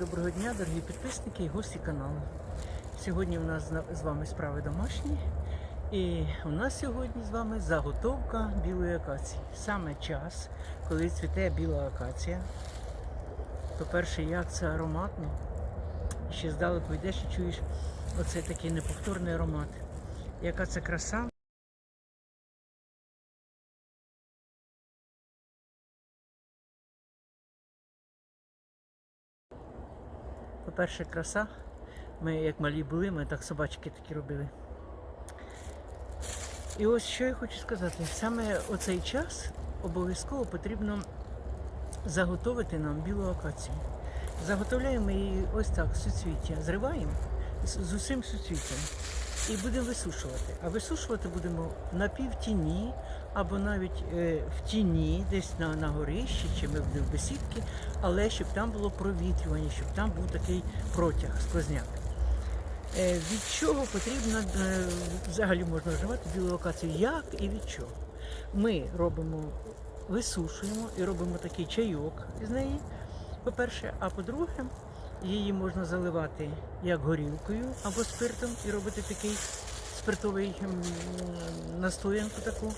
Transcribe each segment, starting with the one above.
доброго дня, дорогі підписники і гості каналу. Сьогодні у нас з вами справи домашні. І у нас сьогодні з вами заготовка білої акації. Саме час, коли цвіте біла акація. По-перше, як це ароматно. Ще здалеку йдеш і чуєш оцей такий неповторний аромат. Яка це краса. По-перше, краса. Ми, як малі були, ми так собачки такі робили. І ось що я хочу сказати. Саме оцей час обов'язково потрібно заготовити нам білу акацію. Заготовляємо її ось так, суцвіття, зриваємо з усім суцвіттям і будемо висушувати. А висушувати будемо на півтіні або навіть е, в тіні, десь на, на горищі чи в бесідки, але щоб там було провітрювання, щоб там був такий протяг, сквозняк. Е, Від чого потрібно е, взагалі можна вживати білу акацію? Як і від чого? Ми робимо, висушуємо і робимо такий чайок з неї, по-перше, а по-друге, її можна заливати як горілкою або спиртом і робити такий спиртовий настоянку таку.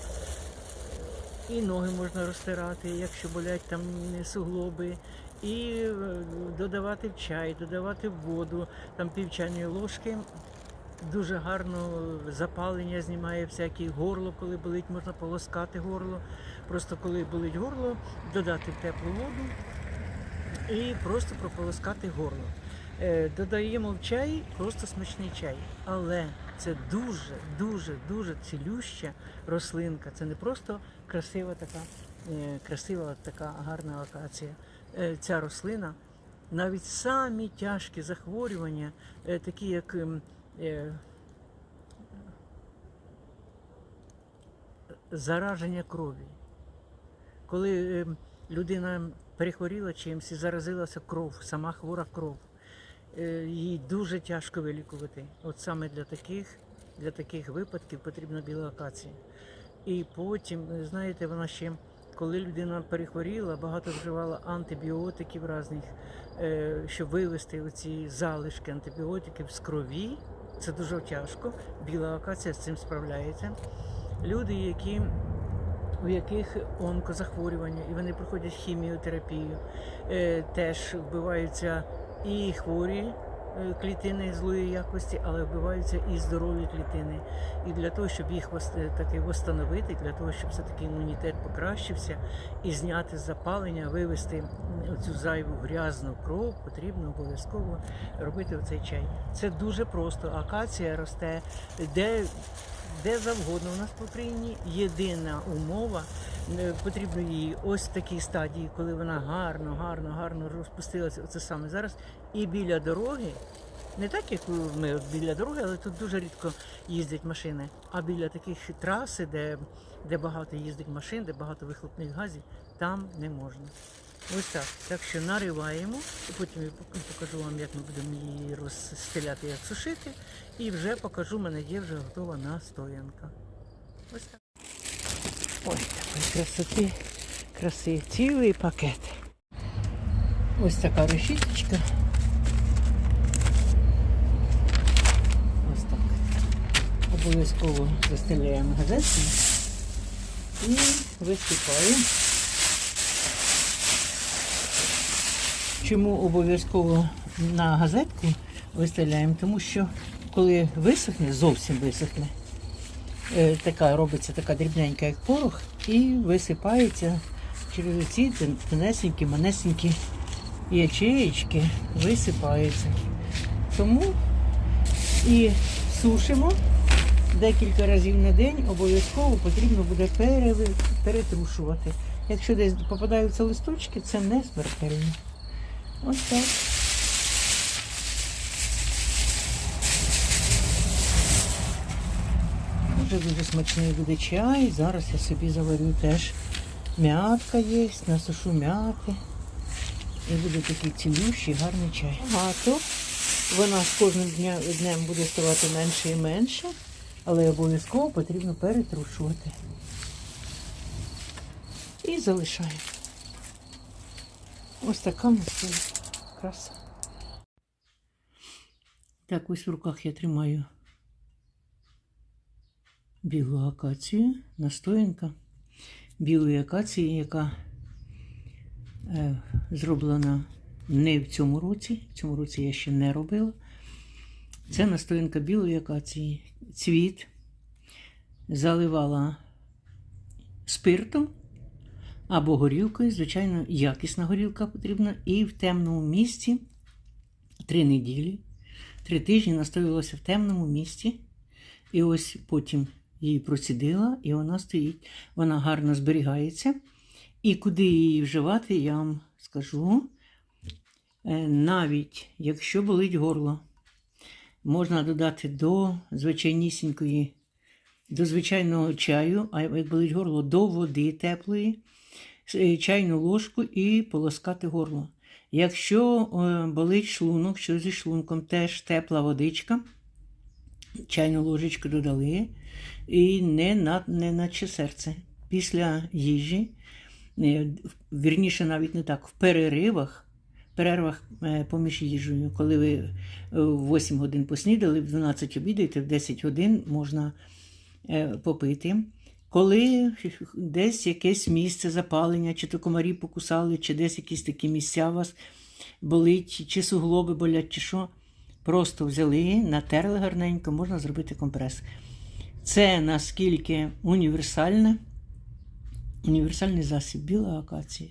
І ноги можна розтирати, якщо болять там суглоби, і е, додавати в чай, додавати в воду, там пів чайної ложки. Дуже гарно запалення знімає всякі горло, коли болить, можна полоскати горло. Просто коли болить горло, додати в теплу воду і просто прополоскати горло. Е, Додаємо в чай просто смачний чай. Але це дуже, дуже, дуже цілюща рослинка. Це не просто красива така, е, красива така гарна акація. Е, Ця рослина навіть самі тяжкі захворювання, такі як ем, зараження крові. Коли е, людина перехворіла чимось і заразилася кров, сама хвора кров, е, їй дуже тяжко вилікувати. От саме для таких, для таких випадків потрібна біла акація. І потім, е, знаєте, вона ще, коли людина перехворіла, багато вживала антибіотиків різних, е, щоб вивести оці залишки антибіотиків з крові. Це дуже тяжко. Біла акація з цим справляється. Люди, які у яких онкозахворювання, і вони проходять хіміотерапію, теж вбиваються і хворі е, клітини злої якості, але вбиваються і здорові клітини. І для того, щоб їх таки восстановити, для того, щоб все-таки імунітет покращився і зняти запалення, вивести м, цю зайву грязну кров, потрібно обов'язково робити оцей чай. Це дуже просто. Акація росте де де завгодно у нас по Україні. Єдина умова е, потрібно її ось в такій стадії, коли вона гарно, гарно, гарно розпустилася. Оце саме зараз. І біля дороги, не так, як ми біля дороги, але тут дуже рідко їздять машини. А біля таких траси, де, де багато їздить машин, де багато вихлопних газів, там не можна. Ось так. Так що нариваємо, і потім покажу вам, як ми будемо її розстеляти, як сушити. І вже покажу, в мене є вже готова настоянка. Ось так. Ось такої красоти, краси, цілий пакет. Ось така решіточка. Ось так. Обов'язково застеляємо газетою і висипаємо. Чому обов'язково на газетку виставляємо? Тому що коли висохне, зовсім висохне, е, така робиться така дрібненька, як порох, і висипається через ці тон- тонесенькі, манесенькі ячеєчки висипаються. Тому і сушимо декілька разів на день, обов'язково потрібно буде перетрушувати. Якщо десь попадаються листочки, це не смертельно. Ось так. Дуже дуже смачний буде чай. Зараз я собі заварю теж. М'ятка є, насушу м'яти. І буде такий цілющий, гарний чай. Багато. Вона з кожним днем буде ставати менше і менше, але обов'язково потрібно перетрушувати. І залишаємо. Ось така в краса. Так, ось в руках я тримаю білу акацію, настоянка білої акації, яка е, зроблена не в цьому році. В цьому році я ще не робила. Це настоянка білої акації. Цвіт заливала спиртом або горілкою. Звичайно, якісна горілка потрібна. І в темному місці три неділі, три тижні настоювалася в темному місці. І ось потім її процідила, і вона стоїть. Вона гарно зберігається. І куди її вживати, я вам скажу. Е, Навіть якщо болить горло, можна додати до звичайнісінької, до звичайного чаю, а як болить горло, до води теплої, чайну ложку і полоскати горло. Якщо е, болить шлунок, що зі шлунком, теж тепла водичка, чайну ложечку додали, і не, на, не наче серце. Після їжі, е, вірніше, навіть не так, в переривах, перервах е, поміж їжею, коли ви е, в 8 годин поснідали, в 12 обідаєте, в 10 годин можна е, попити. Коли десь якесь місце запалення, чи то комарі покусали, чи десь якісь такі місця у вас болить, чи суглоби болять, чи що, просто взяли, натерли гарненько, можна зробити компрес. Це наскільки універсальне, універсальний засіб біла акація.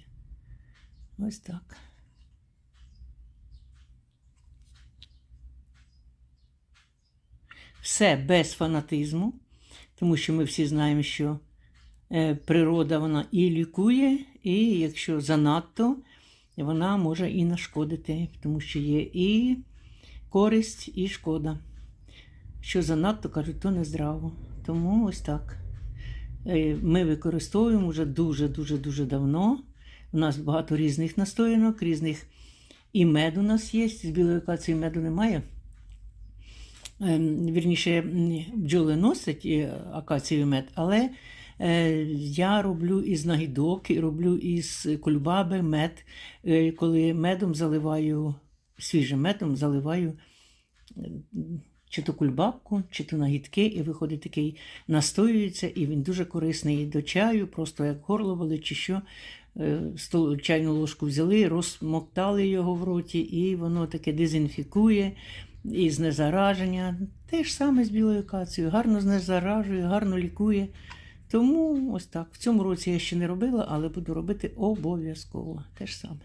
Ось так. Все без фанатизму, тому що ми всі знаємо, що е, природа вона і лікує, і якщо занадто, вона може і нашкодити, тому що є і користь, і шкода. Що занадто кажуть, то не здраво. Тому ось так. Е, Ми використовуємо вже дуже-дуже дуже давно. У нас багато різних настоянок, різних і мед у нас є. З білої акації меду немає. Ем, Вірніше, бджоли носять акацію мед, але е, я роблю із нагідок, роблю із кульбаби мед, Е, коли медом заливаю, свіжим медом заливаю чи то кульбабку, чи то нагідки, і виходить такий настоюється, і він дуже корисний до чаю, просто як горло болить, чи що. Е, Чайну ложку взяли, розмоктали його в роті, і воно таке дезінфікує і знезараження. Те ж саме з білою кацією, Гарно знезаражує, гарно лікує. Тому ось так. В цьому році я ще не робила, але буду робити обов'язково. Те ж саме.